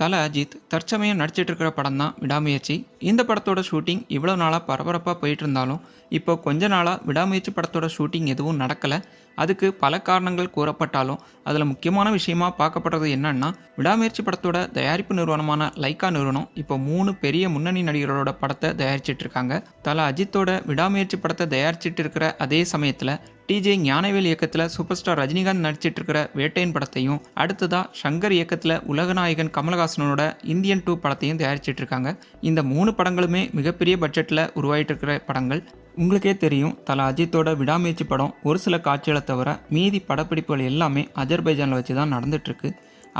தல அஜித் தற்சமயம் நடிச்சிட்டு இருக்கிற படம் தான் விடாமுயற்சி. இந்த படத்தோட ஷூட்டிங் இவ்வளோ நாளாக பரபரப்பாக போயிட்டு இருந்தாலும் இப்போ கொஞ்ச நாளாக விடாமுயற்சி படத்தோட ஷூட்டிங் எதுவும் நடக்கலை. அதுக்கு பல காரணங்கள் கூறப்பட்டாலும் அதில் முக்கியமான விஷயமா பார்க்கப்படுறது என்னன்னா விடாமுயற்சி படத்தோட தயாரிப்பு நிறுவனமான லைக்கா நிறுவனம் இப்போ மூணு பெரிய முன்னணி நடிகர்களோட படத்தை தயாரிச்சிட்டு இருக்காங்க தல அஜித்தோட விடாமுயற்சி படத்தை தயாரிச்சிட்டு இருக்கிற அதே சமயத்தில் டிஜே ஞானவேல் இயக்கத்தில் சூப்பர் ஸ்டார் ரஜினிகாந்த் நடிச்சிட்டு இருக்கிற வேட்டையின் படத்தையும் அடுத்ததா சங்கர் இயக்கத்தில் உலகநாயகன் கமலஹாசனோட இந்தியன் டூ படத்தையும் தயாரிச்சிட்டு இருக்காங்க இந்த மூணு படங்களுமே மிகப்பெரிய பட்ஜெட்டில் உருவாயிட்டு இருக்கிற படங்கள். உங்களுக்கே தெரியும் தலா அஜித்தோட விடாமுயற்சி படம் ஒரு சில காட்சிகளை தவிர மீதி படப்பிடிப்புகள் எல்லாமே அஜர்பைஜானில் வச்சு தான் நடந்துட்டுருக்கு.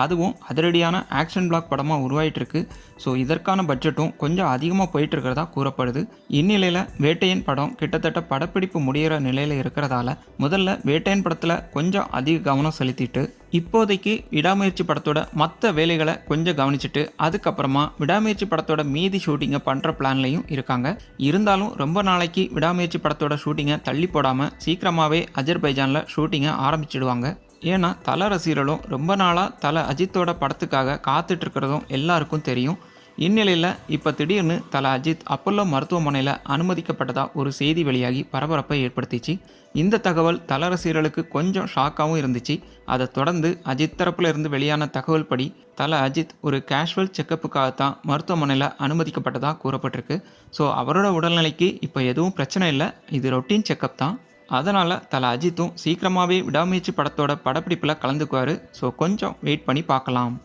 அதுவும் அதிரடியான ஆக்ஷன் பிளாக் படமாக உருவாயிட்டிருக்கு. ஸோ இதற்கான பட்ஜெட்டும் கொஞ்சம் அதிகமாக போயிட்டு இருக்கிறதா கூறப்படுது. இந்நிலையில் வேட்டையன் படம் கிட்டத்தட்ட படப்பிடிப்பு முடிகிற நிலையில் இருக்கிறதால முதல்ல வேட்டையன் படத்தில் கொஞ்சம் அதிக கவனம் செலுத்திட்டு இப்போதைக்கு விடாமுயற்சி படத்தோட மற்ற வேலைகளை கொஞ்சம் கவனிச்சுட்டு அதுக்கப்புறமா விடாமுயற்சி படத்தோட மீதி ஷூட்டிங்கை பண்ணுற பிளான்லையும் இருக்காங்க. இருந்தாலும் ரொம்ப நாளைக்கு விடாமுயற்சி படத்தோட ஷூட்டிங்கை தள்ளி போடாமல் சீக்கிரமாகவே அஜர்பைஜானில் ஷூட்டிங்கை ஆரம்பிச்சிடுவாங்க. ஏன்னா தலை ரசிகர்களும் ரொம்ப நாளாக தலை அஜித்தோட படத்துக்காக காத்துட்டு இருக்கிறதும் எல்லாருக்கும் தெரியும். இந்நிலையில் இப்போ திடீர்னு தலை அஜித் அப்பல்லோ மருத்துவமனையில் அனுமதிக்கப்பட்டதாக ஒரு செய்தி வெளியாகி பரபரப்பை ஏற்படுத்திச்சு. இந்த தகவல் தல ரசிகர்களுக்கு கொஞ்சம் ஷாக்காகவும் இருந்துச்சு. அதை தொடர்ந்து அஜித் தரப்புல இருந்து வெளியான தகவல் படி தலை அஜித் ஒரு கேஷுவல் செக்கப்புக்காகத்தான் மருத்துவமனையில் அனுமதிக்கப்பட்டதாக கூறப்பட்டிருக்கு. ஸோ அவரோட உடல்நிலைக்கு இப்போ எதுவும் பிரச்சனை இல்லை. இது ரொட்டீன் செக்கப் தான். அதனால் தலை அஜித்தும் சீக்கிரமாகவே விடாமுயற்சி படத்தோட படப்பிடிப்பில் கலந்துக்குவார். ஸோ கொஞ்சம் வெயிட் பண்ணி பார்க்கலாம்.